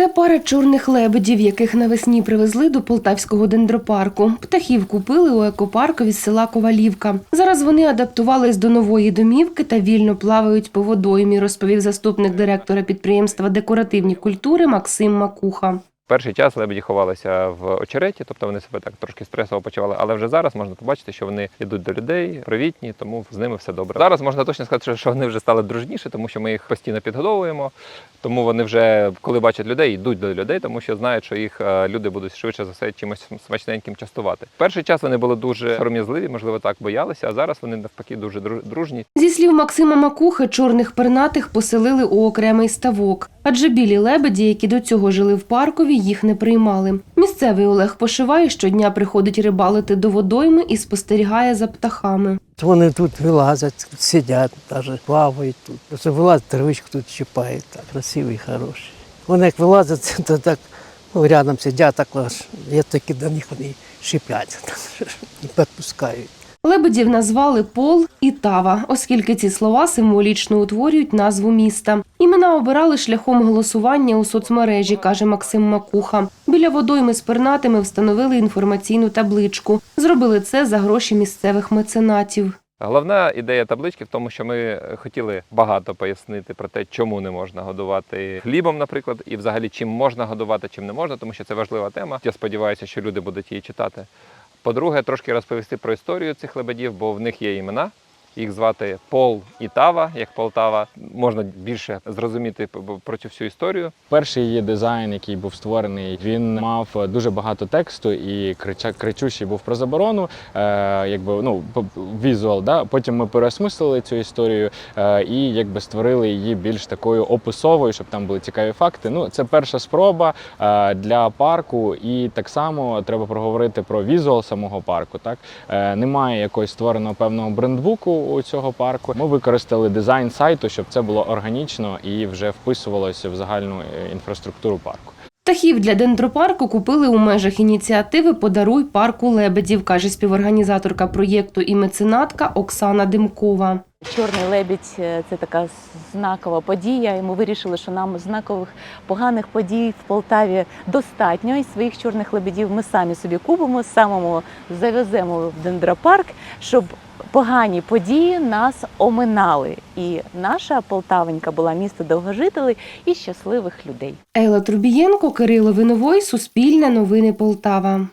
Це пара чорних лебедів, яких навесні привезли до полтавського дендропарку. Птахів купили у екопаркові з села Ковалівка. Зараз вони адаптувались до нової домівки та вільно плавають по водоймі, розповів заступник директора підприємства декоративні культури Максим Макуха. Перший час лебеді ховалися в очереті, тобто вони себе так трошки стресово почували. Але вже зараз можна побачити, що вони йдуть до людей, привітні, тому з ними все добре. Зараз можна точно сказати, що- вони вже стали дружніші, тому що ми їх постійно підгодовуємо. Тому вони вже, коли бачать людей, йдуть до людей, тому що знають, що їх е, люди будуть швидше за все чимось смачненьким частувати. Перший час вони були дуже сором'язливі, можливо, так боялися, а зараз вони навпаки дуже дру- дружні. Зі слів Максима Макухи, чорних пернатих поселили у окремий ставок, адже білі лебеді, які до цього жили в паркові, їх не приймали. Місцевий Олег Пошивай щодня приходить рибалити до водойми і спостерігає за птахами. Вони тут вилазять, сидять, навіть плавають тут. Просто вилазять, травичку тут чіпають, так, красиві, хороші. Вони як вилазять, то так ну, рядом сидять, так аж я таки до них вони шипять і підпускають. Лебедів назвали Пол і Тава, оскільки ці слова символічно утворюють назву міста. Імена обирали шляхом голосування у соцмережі, каже Максим Макуха. Біля водойми з пернатими встановили інформаційну табличку. Зробили це за гроші місцевих меценатів. Головна ідея таблички в тому, що ми хотіли багато пояснити про те, чому не можна годувати хлібом, наприклад, і взагалі чим можна годувати, чим не можна, тому що це важлива тема. Я сподіваюся, що люди будуть її читати. По-друге, трошки розповісти про історію цих лебедів, бо в них є імена. Їх звати Пол і Тава, як Полтава. Можна більше зрозуміти про цю всю історію. Перший її дизайн, який був створений, він мав дуже багато тексту і кричущий був про заборону, е, якби ну візуал. Да? Потім ми переосмислили цю історію е, і якби створили її більш такою описовою, щоб там були цікаві факти. Ну, це перша спроба е, для парку, і так само треба проговорити про візуал самого парку. Так е, немає якогось створеного певного брендбуку у цього парку. Ми використали дизайн сайту, щоб це було органічно і вже вписувалося в загальну е, інфраструктуру парку. Птахів для дендропарку купили у межах ініціативи Подаруй парку лебедів, каже співорганізаторка проєкту і меценатка Оксана Димкова. Чорний лебідь е, це така знакова подія, і ми вирішили, що нам знакових поганих подій в Полтаві достатньо. І своїх чорних лебедів ми самі собі купимо, самому завеземо в дендропарк, щоб погані події нас оминали. І наша Полтавенька була місто довгожителей і щасливих людей. Ейла Трубієнко, Кирило Виновой, Суспільне новини Полтава.